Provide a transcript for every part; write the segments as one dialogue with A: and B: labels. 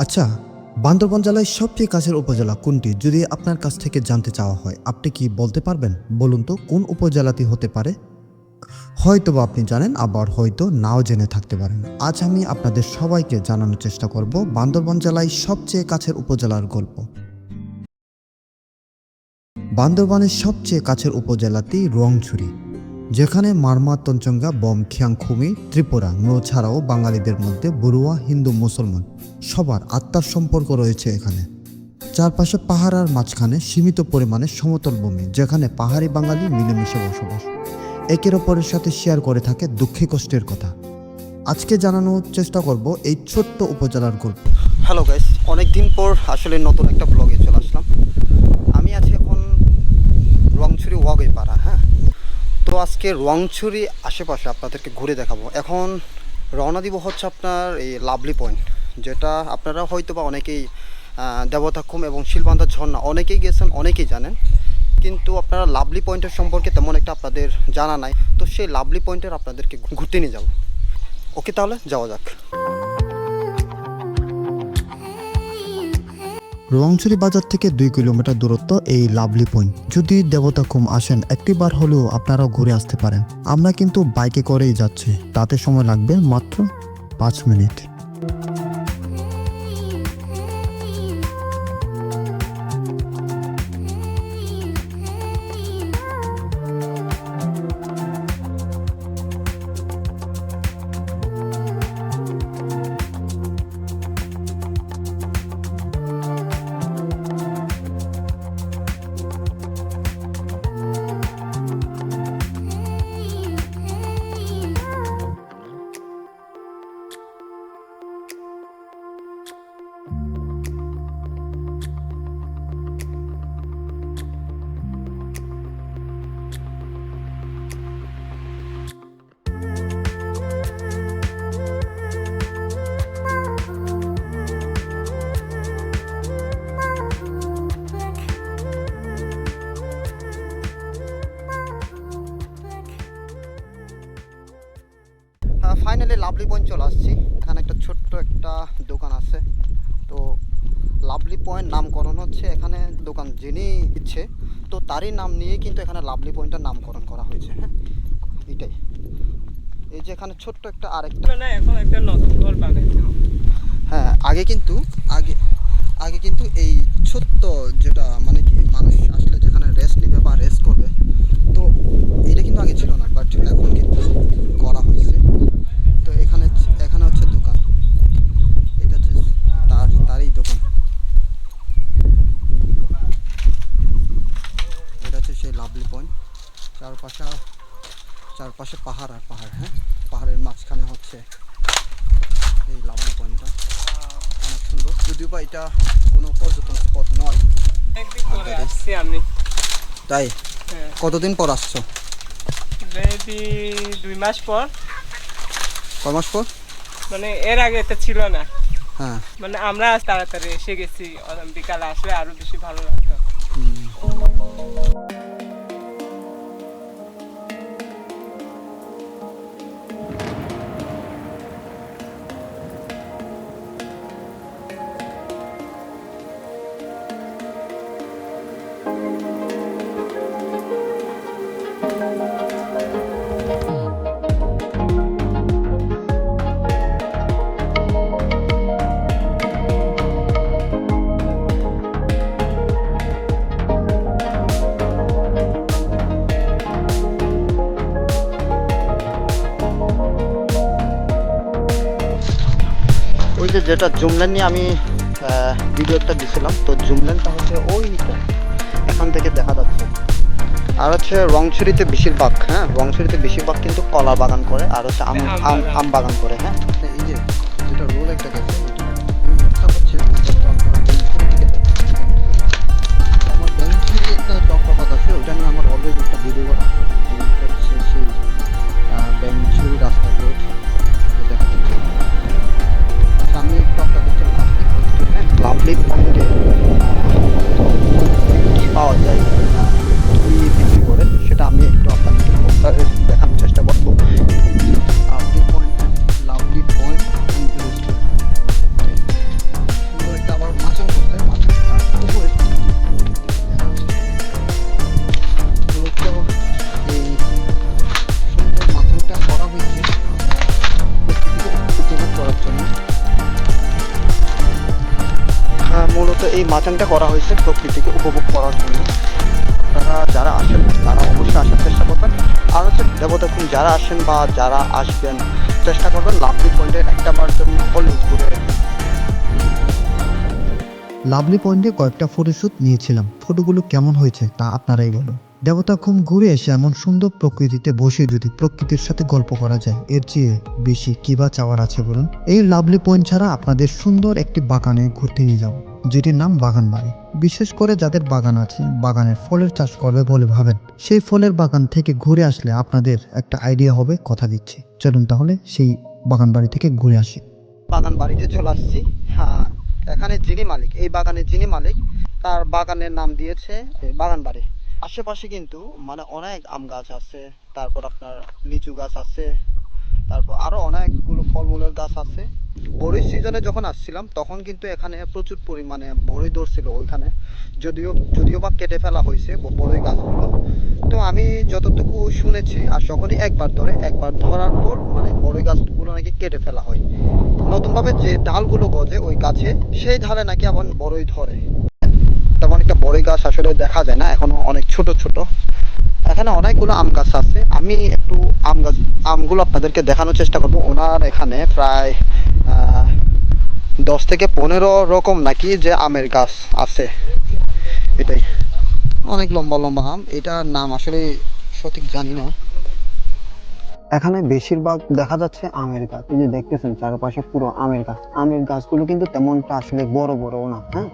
A: আচ্ছা বান্দরবান জেলায় সবচেয়ে কাছের উপজেলা কোনটি, যদি আপনার কাছ থেকে জানতে চাওয়া হয়? আপনি কি বলতে পারবেন? বলুন তো, কোন উপজেলাটি হতে পারে? হয়তো বা আপনি জানেন, আবার হয়তো নাও জেনে থাকতে পারেন। আজ আমি আপনাদের সবাইকে জানানোর চেষ্টা করব বান্দরবান জেলায় সবচেয়ে কাছের উপজেলার গল্প। বান্দরবানের সবচেয়ে কাছের উপজেলাটি রংছুরি যেখানে মারমা তঞ্চঙ্গা বম, খিয়াংখুমি, ত্রিপুরা, নো ছাড়াও বাঙালিদের মধ্যে বড়ুয়া, হিন্দু, মুসলমান সবার আত্মার সম্পর্ক রয়েছে এখানে। চারপাশে পাহাড় আর মাঝখানে সীমিত পরিমাণে সমতল ভূমি, যেখানে পাহাড়ি বাঙালি মিলেমিশে বসবাস। একের অপরের সাথে শেয়ার করে থাকে দুঃখে কষ্টের কথা। আজকে জানানোর চেষ্টা করব এই ছোট্ট উপজেলার গল্প।
B: হ্যালো গাইস অনেক দিন পর আসলে নতুন একটা ব্লগে চলে আসলাম। আমি আছি এখন রংছুরি ওয়াগই পাড়া হ্যাঁ? তো আজকে রংছুরি আশেপাশে আপনাদেরকে ঘুরে দেখাবো। এখন রওনা দিব হচ্ছে আপনার এই লাভলি পয়েন্ট যেটা আপনারা হয়তো বা অনেকেই দেবতাখুম এবং শিলবান্ধা ঝর্ণা অনেকেই গেছেন, অনেকেই জানেন। কিন্তু আপনারা লাভলি পয়েন্টের সম্পর্কে তেমন একটা আপনাদের জানা নাই। তো সেই লাভলি পয়েন্টের আপনাদেরকে ঘুরতে নিয়ে যাব। ওকে তাহলে, যাওয়া যাক।
A: রোয়াংছড়ি বাজার থেকে দুই কিলোমিটার দূরত্ব এই লাভলি পয়েন্ট। যদি দেবতাখুম আসেন, একটিবার হলেও আপনারাও ঘুরে আসতে পারেন। আমরা কিন্তু বাইকে করেই যাচ্ছি। তাতে সময় লাগবে মাত্র পাঁচ মিনিট।
B: ফাইনালি লাভলি পয়েন্ট চলে আসছি। এখানে একটা ছোট্ট একটা দোকান আছে। তো লাভলি পয়েন্ট নামকরণ হচ্ছে এখানে দোকান যিনি ইচ্ছে তো তারই নাম নিয়ে কিন্তু এখানে লাভলি পয়েন্টের নামকরণ করা হয়েছে হ্যাঁ? এটাই। এই যে এখানে ছোট্ট একটা আরেকটা
C: না এখন একটা নতুন ঘর বানাইছে।
B: হ্যাঁ আগে কিন্তু আগে আগে কিন্তু এই ছোট্ট যেটা মানে কি মানুষ আসলে যেখানে রেস্ট নেবে বা রেস্ট করবে তো এটা কিন্তু আগে ছিল না বাট এখন কিন্তু করা হয়েছে তো এখানে এখানে হচ্ছে দোকান এটা হচ্ছে তার তারই দোকান এটা হচ্ছে সেই লাভলি পয়েন্ট চারপাশে চারপাশে পাহাড় আর পাহাড় হ্যাঁ? পাহাড়ের মাঝখানে হচ্ছে এই লাভলি পয়েন্টটা অনেক সুন্দর। যদিও বা এটা কোনো পর্যটন স্পট নয়। তাই?
C: হ্যাঁ।
B: কতদিন পর আসছো?
C: দুই মাস পর।
B: কয় মাস পর?
C: মানে এর আগে এটা ছিল না।
B: হ্যাঁ।
C: মানে আমরা আজ তাড়াতাড়ি এসে গেছি। বিকালে আসলে আরও বেশি ভালো লাগতো।
B: ওই যে যেটা জুমল্যান্ড নিয়ে আমি ভিডিও একটা দিছিলাম তো জুমল্যান্ডটা হচ্ছে ওইটা এখান থেকে দেখা যাচ্ছে আর হচ্ছে রংছড়িতে বেশিরভাগ হ্যাঁ রংছড়িতে বেশিরভাগ কিন্তু কলা বাগান করে আর হচ্ছে আম
C: আম
B: আম-
C: বাগান।
B: করে হ্যাঁ এই যে যেটা রোল একটা
D: মাচাংটা করা হয়েছে প্রকৃতিকে উপভোগ করার জন্য। তারা যারা আসেন, তারা অবশ্যই আসার চেষ্টা করবেন। আর হচ্ছে দেবতাকুম যারা আসেন বা যারা আসবেন, চেষ্টা করবেন লাভলি পয়েন্টের একটা বার জন্য হলে ঘুরে
B: লাভলি পয়েন্টে কয়েকটা ফটোশ্যুট নিয়েছিলাম। ফটোগুলো কেমন হয়েছে তা আপনারাই বলুন। দেবতা খুম ঘুরে এসে এমন সুন্দর প্রকৃতিতে বসে যদি প্রকৃতির সাথে গল্প করা যায়, এর চেয়ে বেশি কি বা চাওয়ার আছে বলুন? এই লাভলি পয়েন্ট ছাড়া আপনাদের সুন্দর একটি বাগানে ঘুরতে নিয়ে যাব, যেটির নাম বাগান বাড়ি। বিশেষ করে যাদের বাগান আছে, বাগানের ফলের চাষ করবে বলে ভাবেন। সেই ফলের বাগান থেকে ঘুরে আসলে আপনাদের একটা আইডিয়া হবে, কথা দিচ্ছি। চলুন তাহলে সেই বাগান বাড়ি থেকে ঘুরে আসি।
D: বাগান বাড়িতে চলে আসছি। হ্যাঁ এখানে যিনি মালিক, এই বাগানের যিনি মালিক, তার বাগানের নাম দিয়েছে বাগান বাড়ি। আশেপাশে কিন্তু মানে অনেক আম গাছ আছে, তারপর আপনার লিচু গাছ আছে, তারপর আরও অনেকগুলো ফলমূলের গাছ আছে। বড়ই সিজনে যখন আসছিলাম, তখন কিন্তু এখানে প্রচুর পরিমাণে বড়ই ধরছিল ওইখানে। যদিও যদিও বা কেটে ফেলা হয়েছে বড়ই গাছগুলো। তো আমি যতটুকু শুনেছি, আর যখনই একবার ধরে, একবার ধরার পর মানে বড়ই গাছগুলো নাকি কেটে ফেলা হয়। নতুনভাবে যে ডালগুলো গজে ওই গাছে, সেই ডালে নাকি আবার বড়ই ধরে। তেমন একটা বড়ই গাছ আসলে দেখা যায় না, এখনও অনেক ছোট ছোট। এখানে অনেকগুলো আম গাছ আছে। আমি একটু আম গাছ, আমগুলো আপনাদেরকে দেখানোর চেষ্টা করব। ওনার এখানে প্রায় দশ থেকে পনেরো রকম নাকি যে আমের গাছ আছে। এটাই। অনেক লম্বা লম্বা আম। এটার নাম আসলে সঠিক জানি না। এখানে বেশিরভাগ দেখা যাচ্ছে আমের গাছ এই যে দেখতেছেন চারপাশে পুরো আমের গাছ আমের গাছগুলো কিন্তু তেমনটা আসলে বড় বড় না হ্যাঁ?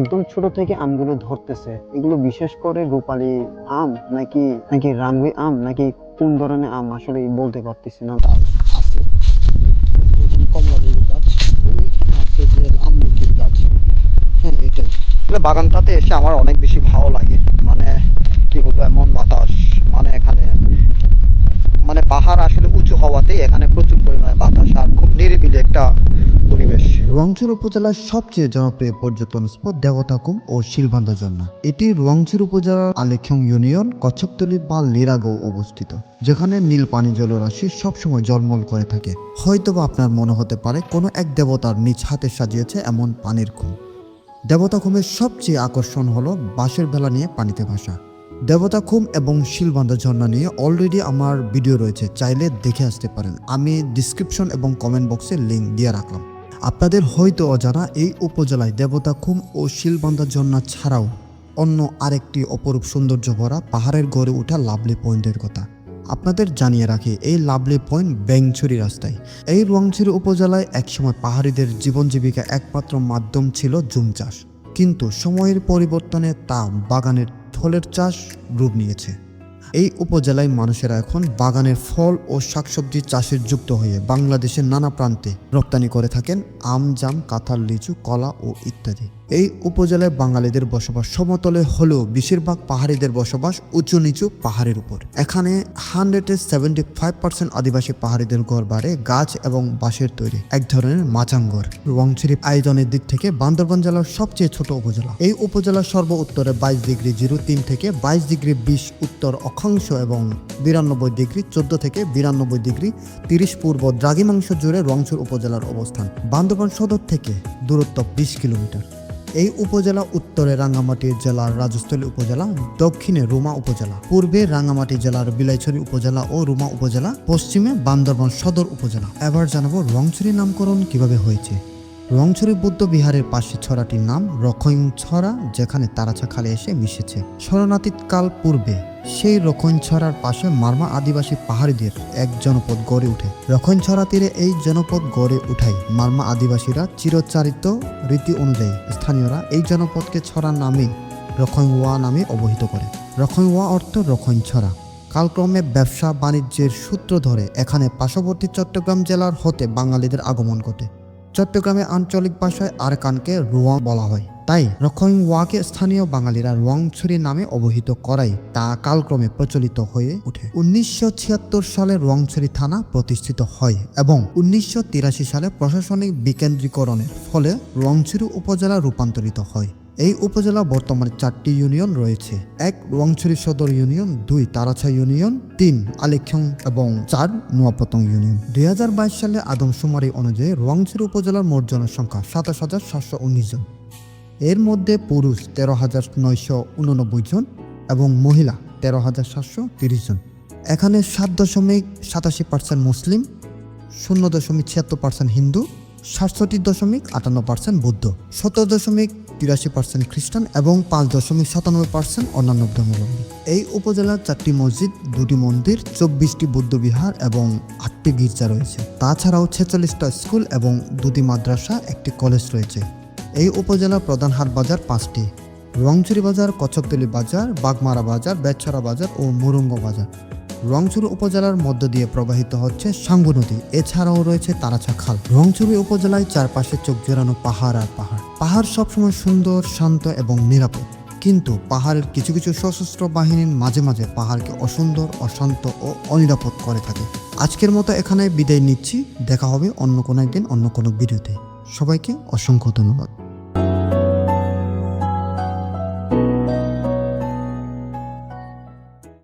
D: একদম ছোট থেকে আমগুলো ধরতেছে। এগুলো বিশেষ করে রূপালী আম নাকি নাকি রাঙ্গুই আম নাকি কোন ধরনের আম আসলে বলতে পারতেছি না। হ্যাঁ বাগানটাতে এসে আমার অনেক বেশি ভালো লাগে। মানে কি বলব, এমন বাতাস মানে এখানে মানে পাহাড় আসলে উঁচু হওয়াতে এখানে প্রচুর পরিমাণে বাতাস আর খুব নিরিবিলি একটা পরিবেশ।
B: রংছর উপজেলার সবচেয়ে জনপ্রিয় পর্যটন স্পট দেবতাকুম ও শিলবান্ধা ঝর্ণা এটি রংছর উপজেলার আলেখ্যং ইউনিয়ন, কচ্ছপতলি বা লিরাগো অবস্থিত, যেখানে নীল পানি জলরাশি সবসময় জলমল করে থাকে। হয়তোবা আপনার মনে হতে পারে, কোনো এক দেবতার নিজ হাতে সাজিয়েছে এমন পানির খুম দেবতাকুমের সবচেয়ে আকর্ষণ হলো বাঁশের ভেলা নিয়ে পানিতে ভাসা। দেবতাখুম এবং শিলবান্ধা ঝর্ণা নিয়ে অলরেডি আমার ভিডিও রয়েছে, চাইলে দেখে আসতে পারেন। আমি ডিসক্রিপশন এবং কমেন্ট বক্সে লিঙ্ক দিয়ে রাখলাম। আপনাদের হয়তো অজানা এই উপজেলায় দেবতাখুম ও শিলবান্ধা ঝর্ণা ছাড়াও অন্য আরেকটি অপরূপ সৌন্দর্য ভরা পাহাড়ের গড়ে ওঠা লাভলি পয়েন্টের কথা। আপনাদের জানিয়ে রাখি, এই লাভলি পয়েন্ট ব্যাংছড়ি রাস্তায়। এই রোয়াংছড়ি উপজেলায় একসময় পাহাড়িদের জীবন জীবিকা একমাত্র মাধ্যম ছিল জুম চাষ। কিন্তু সময়ের পরিবর্তনে তা বাগানের ফলের চাষ রূপ নিয়েছে। এই উপজেলায় মানুষেরা এখন বাগানের ফল ও শাকসবজি চাষে যুক্ত হয়ে বাংলাদেশের নানা প্রান্তে রপ্তানি করে থাকেন আম, জাম, কাঁঠাল, লিচু, কলা ও ইত্যাদি। এই উপজেলায় বাঙালিদের বসবাস সমতলে হলেও বেশিরভাগ পাহাড়িদের বসবাস উঁচু নিচু পাহাড়ের উপর। এখানে হান্ড্রেডে সেভেন্টি ফাইভ পার্সেন্ট আদিবাসী পাহাড়িদের ঘর বাড়ে, গাছ এবং বাঁশের তৈরি। এক ধরনের মাচাঙ্গর। রংছিরি আয়োজনের দিক থেকে বান্দরবান জেলার সবচেয়ে ছোট উপজেলা। এই উপজেলার সর্ব উত্তরে বাইশ ডিগ্রি জিরো তিন থেকে বাইশ ডিগ্রি বিশ উত্তর অক্ষাংশ এবং বিরানব্বই ডিগ্রি চোদ্দ থেকে বিরানব্বই ডিগ্রি তিরিশ পূর্ব দ্রাঘিমাংশ জুড়ে রংছর উপজেলার অবস্থান। বান্দরবান সদর থেকে দূরত্ব বিশ কিলোমিটার। এই উপজেলা উত্তরে রাঙ্গামাটি জেলার রাজস্থলী উপজেলা, দক্ষিণে রুমা উপজেলা, পূর্বে রাঙ্গামাটি জেলার বিলাইছড়ি উপজেলা ও রুমা উপজেলা, পশ্চিমে বান্দরবান সদর উপজেলা। এবার জানাব রংছড়ি নামকরণ কীভাবে হয়েছে। রংছড়ি বৌদ্ধ বিহারের পাশে ছড়াটির নাম রখইং ছড়া, যেখানে তারাছা খালে এসে মিশেছে। শরণাতীত কাল পূর্বে সেই রক্ষণ ছড়ার পাশে মারমা আদিবাসী পাহাড়িদের এক জনপদ গড়ে উঠে রক্ষণ ছড়া তীরে এই জনপদ গড়ে উঠায় মারমা আদিবাসীরা চিরচারিত রীতি অনুযায়ী স্থানীয়রা এই জনপদকে ছড়া নামে রক্ষণওয়া নামে অবহিত করে। রক্ষণওয়া অর্থ রক্ষণ ছড়া। কালক্রমে ব্যবসা বাণিজ্যের সূত্র ধরে এখানে পার্শ্ববর্তী চট্টগ্রাম জেলার হতে বাঙালিদের আগমন ঘটে। চট্টগ্রামে আঞ্চলিক ভাষায় আরকানকে রুয়াং বলা হয়। তাই রক্ষণ ওয়াকে স্থানীয় বাঙালিরা রংছড়ি নামে অবহিত করাই তা কালক্রমে প্রচলিত হয়ে ওঠে। উনিশশো ছিয়াত্তর সালে রংছড়ি থানা প্রতিষ্ঠিত হয় এবং উনিশশো তিরাশি সালে প্রশাসনিক বিকেন্দ্রীকরণের ফলে রংছড়ি উপজেলা রূপান্তরিত হয়। এই উপজেলা বর্তমানে চারটি ইউনিয়ন রয়েছে। এক রংছড়ি সদর ইউনিয়ন, দুই, তারাছা ইউনিয়ন, তিন আলেখ্যং এবং চার, নোয়াপতং ইউনিয়ন। দুই হাজার বাইশ সালে আদমশুমারি অনুযায়ী রংছড়ি উপজেলার মোট জনসংখ্যা সাতাশ হাজার সাতশো উনিশ জন। এর মধ্যে পুরুষ তেরো হাজার নয়শো উননব্বই জন এবং মহিলা তেরো হাজার সাতশো তিরিশ জন। এখানে সাত দশমিক সাতাশি পার্সেন্ট মুসলিম, শূন্য দশমিক ছিয়াত্তর পার্সেন্ট হিন্দু, সাতষট্টি দশমিক আটান্ন পার্সেন্ট বৌদ্ধ। সতেরো দশমিক তিরাশি পার্সেন্ট খ্রিস্টান এবং পাঁচ দশমিক সাতানব্বই পার্সেন্ট অন্যান্য ধর্মাবলম্বী এই উপজেলার চারটি মসজিদ, দুটি মন্দির, চব্বিশটি বৌদ্ধবিহার এবং আটটি গির্জা রয়েছে। তাছাড়াও ছেচল্লিশটা স্কুল এবং দুটি মাদ্রাসা, একটি কলেজ রয়েছে। এই উপজেলার প্রধান হাট বাজার পাঁচটি। রংচুরি বাজার, কচ্ছপতলি বাজার, বাগমারা বাজার বেচছড়া বাজার ও মুরুঙ্গ বাজার। রংচুরি উপজেলার মধ্য দিয়ে প্রবাহিত হচ্ছে সাঙ্গু নদী। এছাড়াও রয়েছে তারাছা খাল। রংচুরি উপজেলায় চারপাশে চোখ জোড়ানো পাহাড় আর পাহাড়। পাহাড় সবসময় সুন্দর, শান্ত এবং নিরাপদ। কিন্তু পাহাড়ের কিছু কিছু সশস্ত্র বাহিনীর মাঝে মাঝে পাহাড়কে অসুন্দর, অশান্ত ও অনিরাপদ করে থাকে। আজকের মতো এখানে বিদায় নিচ্ছি। দেখা হবে অন্য কোনো একদিন, অন্য কোনো ভিডিওতে। সবাইকে অসংখ্য ধন্যবাদ।